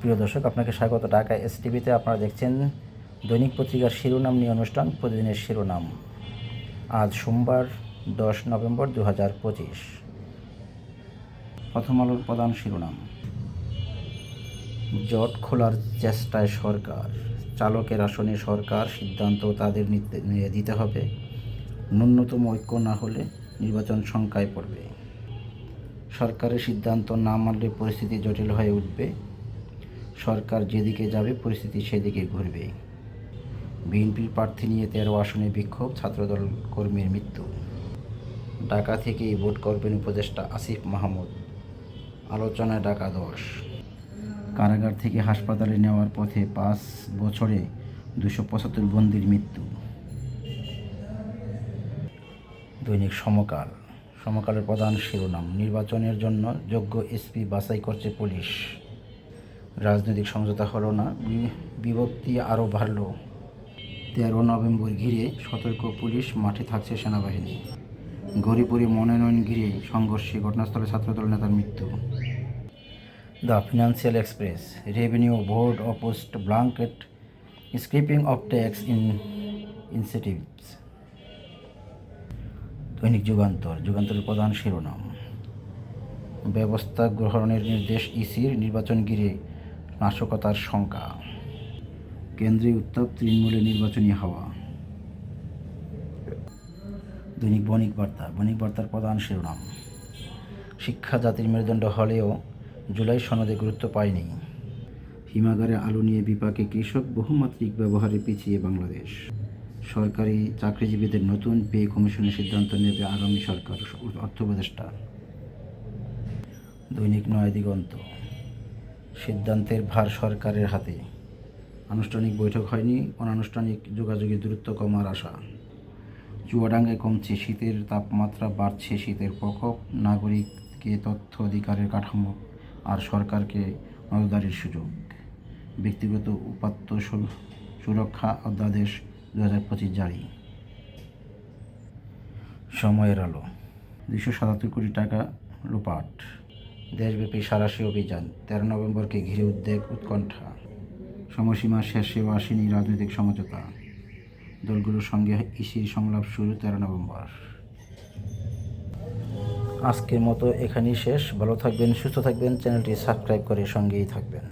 প্রিয় দর্শক, আপনাকে স্বাগত। ঢাকা এস টিভিতে আপনারা দেখছেন দৈনিক পত্রিকার শিরোনাম নিয়ে অনুষ্ঠান, প্রতিদিনের শিরোনাম। আজ সোমবার, দশ নভেম্বর দু হাজার পঁচিশ। প্রথম আলোর প্রধান শিরোনাম। জট খোলার চেষ্টায় সরকার। চালকের আসনে সরকার, সিদ্ধান্ত তাদের নিতে দিতে হবে। ন্যূনতম ঐক্য না হলে নির্বাচন শঙ্কায় পড়বে। সরকারের সিদ্ধান্ত না মানলে পরিস্থিতি জটিল হয়ে উঠবে। সরকার যেদিকে যাবে, পরিস্থিতি সেদিকে ঘুরবে। বিএনপির প্রার্থী নিয়ে তেরো আসনে বিক্ষোভ, ছাত্রদল কর্মীর মৃত্যু। ঢাকা থেকেই ভোট করবেন উপদেষ্টা আসিফ মাহমুদ। আলোচনায় ঢাকা দশ। কারাগার থেকে হাসপাতালে নেওয়ার পথে পাঁচ বছরে দুশো পঁচাত্তর বন্দির মৃত্যু। দৈনিক সমকাল। সমকালের প্রধান শিরোনাম, নির্বাচনের জন্য যোগ্য এসপি বাছাই করছে পুলিশ। রাজনৈতিক সমঝোতা হলো না। বিভক্তি আরও বাড়ল। তেরো নভেম্বর ঘিরে সতর্ক পুলিশ মাঠে থাকছে সেনাবাহিনী। গরিপুরি মনোনয়ন ঘিরে সংঘর্ষে ঘটনাস্থলে ছাত্রদল নেতার মৃত্যু। The financial express, revenue board opposed blanket, scrapping of tax in incentives. দৈনিক যুগান্তর, যুগান্তরের প্রধান শিরোনাম। ব্যবস্থা গ্রহণের নির্দেশ ইসির নির্বাচন ঘিরে নাশকতার শঙ্কা। কেন্দ্রীয় উত্তাপ তৃণমূলে নির্বাচনী হাওয়া। দৈনিক বণিক বার্তা, বণিক বার্তার প্রধান শিরোনাম। শিক্ষা জাতির মেরুদণ্ড হলেও জুলাই সনদে গুরুত্ব পায়নি। হিমাগারে আলু নিয়ে বিপাকে কৃষক বহুমাত্রিক ব্যবহারে পিছিয়ে বাংলাদেশ। সরকারি চাকরিজীবীদের নতুন পে কমিশনের সিদ্ধান্ত নেবে আগামী সরকার, অর্থ উপদেষ্টা। দৈনিক নয় দিগন্ত সিদ্ধান্তের ভার সরকারের হাতে। আনুষ্ঠানিক বৈঠক হয়নি, অনানুষ্ঠানিক যোগাযোগের দূরত্ব কমার আশা। চুয়াডাঙ্গায় কমছে শীতের তাপমাত্রা, বাড়ছে শীতের প্রকোপ, নাগরিককে তথ্য অধিকারের কাঠামো আর সরকারকে নজরদারির সুযোগ। ব্যক্তিগত উপাত্ত সুরক্ষা অধ্যাদেশ দু হাজার পঁচিশ জারি। সময়ের আলো। দুশো সাতাত্তর কোটি টাকা লোপাট দেশব্যাপী সারাশি অভিযান, তেরো নভেম্বরকে ঘিরে উদ্বেগ, উৎকণ্ঠা। সময়সীমা শেষেও আসেনি রাজনৈতিক সমঝোতা। দলগুলোর সঙ্গে ইসির সংলাপ শুরু তেরো নভেম্বর। আজকের মতো এখানেই শেষ। ভালো থাকবেন, সুস্থ থাকবেন, চ্যানেলটি সাবস্ক্রাইব করে সঙ্গেই থাকবেন।